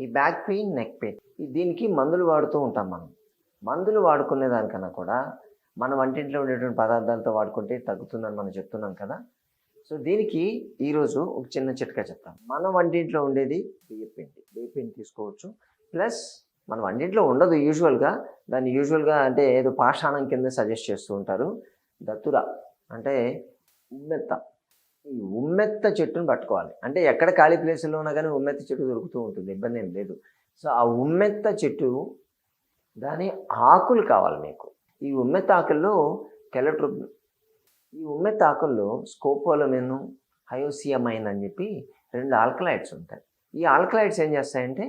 ఈ back pain neck pain దీనికి మందులు వాడుతూ ఉంటాం మనం. మందులు వాడుకునే దానికన్నా కూడా మన వంటింట్లో ఉండేటువంటి పదార్థాలతో వాడుకుంటే తగ్గుతుందని మనం చెప్తున్నాం కదా. సో దీనికి ఈరోజు ఒక చిన్న చిట్కా చెప్తాం. మన వంటింట్లో ఉండేది బియ్య పిండి. బియ్య పిండి తీసుకోవచ్చు. ప్లస్ మన వంటింట్లో ఉండదు యూజువల్గా. దాన్ని యూజువల్గా అంటే ఏదో పాషాణం కింద సజెస్ట్ చేస్తూ ఉంటారు. దత్తుర అంటే ఉమ్మెత్త ఈ ఉమ్మెత్త చెట్టును పట్టుకోవాలి. అంటే ఎక్కడ ఖాళీ ప్లేసుల్లో ఉన్నా కానీ ఉమ్మెత్త చెట్టు దొరుకుతూ ఉంటుంది. ఇబ్బంది ఏం లేదు. సో ఆ ఉమ్మెత్త చెట్టు దాని ఆకులు కావాలి మీకు. ఈ ఉమ్మెత్త ఆకుల్లో కెలట్రో ఈ ఉమ్మెత్త ఆకుల్లో స్కోపోలమిన్ హయోసియమైన్ అని చెప్పి రెండు ఆల్కలైడ్స్ ఉంటాయి. ఈ ఆల్కలైడ్స్ ఏం చేస్తాయంటే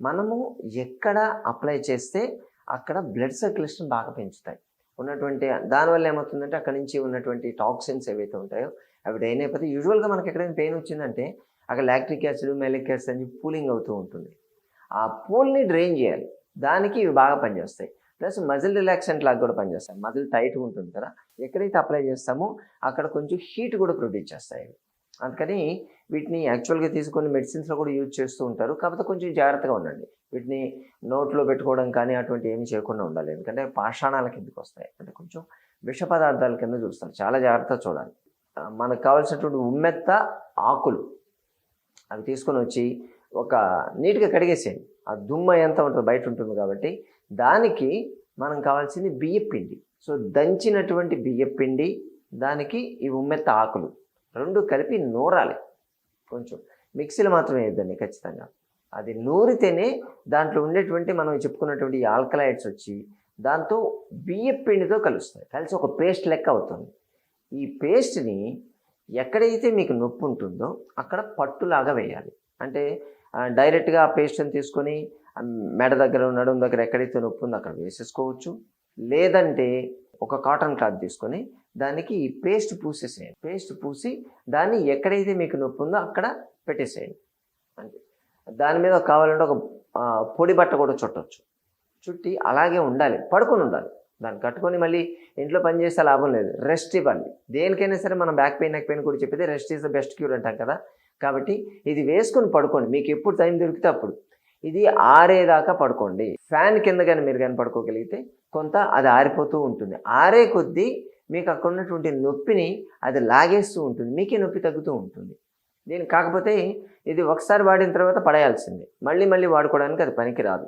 మనము ఎక్కడ అప్లై చేస్తే అక్కడ బ్లడ్ సర్క్యులేషన్ బాగా పెంచుతాయి. ఉన్నటువంటి దానివల్ల ఏమవుతుందంటే అక్కడ నుంచి ఉన్నటువంటి టాక్సిన్స్ ఏవైతే ఉంటాయో అవి డ్రైన్ అయిపోతే యూజువల్గా మనకి ఎక్కడైనా పెయిన్ వచ్చిందంటే అక్కడ లాక్టిక్ యాసిడ్ మెలిక్ యాసిడ్ అని పూలింగ్ అవుతూ ఉంటుంది. ఆ పూల్ని డ్రైన్ చేయాలి. దానికి ఇవి బాగా పనిచేస్తాయి. ప్లస్ మజిల్ రిలాక్సెంట్ లాగా కూడా పనిచేస్తాయి. మజిల్ టైట్గా ఉంటుంది కదా. ఎక్కడైతే అప్లై చేస్తామో అక్కడ కొంచెం హీట్ కూడా ప్రొడ్యూస్ చేస్తాయి ఇవి. అందుకని వీటిని యాక్చువల్గా తీసుకొని మెడిసిన్స్లో కూడా యూజ్ చేస్తూ ఉంటారు. కాకపోతే కొంచెం జాగ్రత్తగా ఉండండి. వీటిని నోట్లో పెట్టుకోవడం కానీ అటువంటి ఏమి చేయకుండా ఉండాలి. ఎందుకంటే పాషాణాల కిందకి వస్తాయి. అంటే కొంచెం విష పదార్థాల కింద చూస్తారు. చాలా జాగ్రత్తగా చూడాలి. మనకు కావాల్సినటువంటి ఉమ్మెత్త ఆకులు. అవి తీసుకొని వచ్చి ఒక నీట్గా కడిగేసేయండి. ఆ దుమ్మ ఎంత ఉంటుంది బయట ఉంటుంది కాబట్టి దానికి మనం కావాల్సింది బియ్యపిండి సో దంచినటువంటి బియ్యపిండి దానికి ఈ ఉమ్మెత్త ఆకులు. రెండు కలిపి నూరాలి. కొంచెం మిక్సీలో మాత్రమే వేద్దండి ఖచ్చితంగా. అది నూరితేనే దాంట్లో ఉండేటువంటి మనం చెప్పుకున్నటువంటి ఆల్కలైడ్స్ వచ్చి దాంతో బియ్యపిండితో కలుస్తాయి. కలిసి ఒక పేస్ట్ లెక్క అవుతుంది. ఈ పేస్ట్ని ఎక్కడైతే మీకు నొప్పి ఉంటుందో అక్కడ పట్టులాగా వేయాలి. అంటే డైరెక్ట్గా ఆ పేస్ట్ని తీసుకొని మెడ దగ్గర నడుం దగ్గర ఎక్కడైతే నొప్పి ఉందో అక్కడ వేసేసుకోవచ్చు. లేదంటే ఒక కాటన్ క్లాత్ తీసుకొని దానికి ఈ పేస్ట్ పూసేసేయండి. పేస్ట్ పూసి దాన్ని ఎక్కడైతే మీకు నొప్పి ఉందో అక్కడ పెట్టేసేయండి. అంతే. దాని మీద కావాలంటే ఒక పొడి బట్ట కూడా చుట్టవచ్చు చుట్టి అలాగే ఉండాలి. పడుకొని ఉండాలి. దాన్ని కట్టుకొని మళ్ళీ ఇంట్లో పని చేస్తే లాభం లేదు. రెస్ట్ ఇవ్వండి. దేనికైనా సరే మనం బ్యాక్ పెయిన్ నెక్ పెయిన్ కూడా చెప్పితే rest is the best cure అంటాం కదా. కాబట్టి ఇది వేసుకొని పడుకోండి. మీకు ఎప్పుడు టైం దొరికితే అప్పుడు. ఇది ఆరేదాకా పడుకోండి. ఫ్యాన్ కింద కానీ మీరు కానీ పడుకోగలిగితే కొంత అది ఆరిపోతూ ఉంటుంది. ఆరే కొద్దీ మీకు అక్కడ ఉన్నటువంటి నొప్పిని అది లాగేస్తూ ఉంటుంది. మీకే నొప్పి తగ్గుతూ ఉంటుంది. దీని కాకపోతే ఇది ఒకసారి వాడిన తర్వాత పడేయాల్సిందే. మళ్ళీ మళ్ళీ వాడుకోవడానికి అది పనికి రాదు